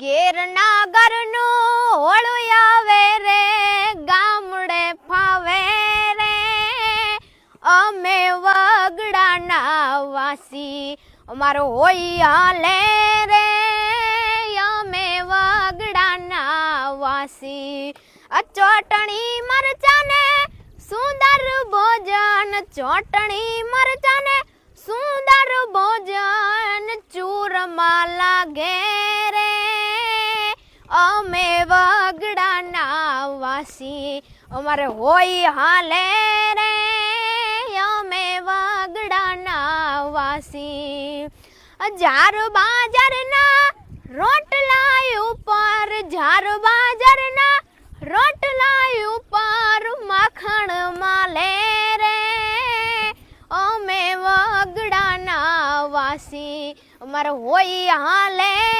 ઘેરના ઘરનું હોળું આવે રે, ગામડે ફાવે રે. અમે વગડાના વાસી, અમારો હોય હાલે રે. અમે વગડાના વાસી ચોટણી મરચાને સુંદર ભોજન, ચોટણી મરચાને સુંદર ભોજન, ચૂરમાં લાગે અમે વગડાના વાસી અમારે હોય હાલે રે અમે વગડાના વાસી જાર બાજારના રોટલા ઉપર જાર બાજારના રોટલા ઉપર માખણ માલે રે અમે વગડાના વાસી અમારે હોય હાલે રે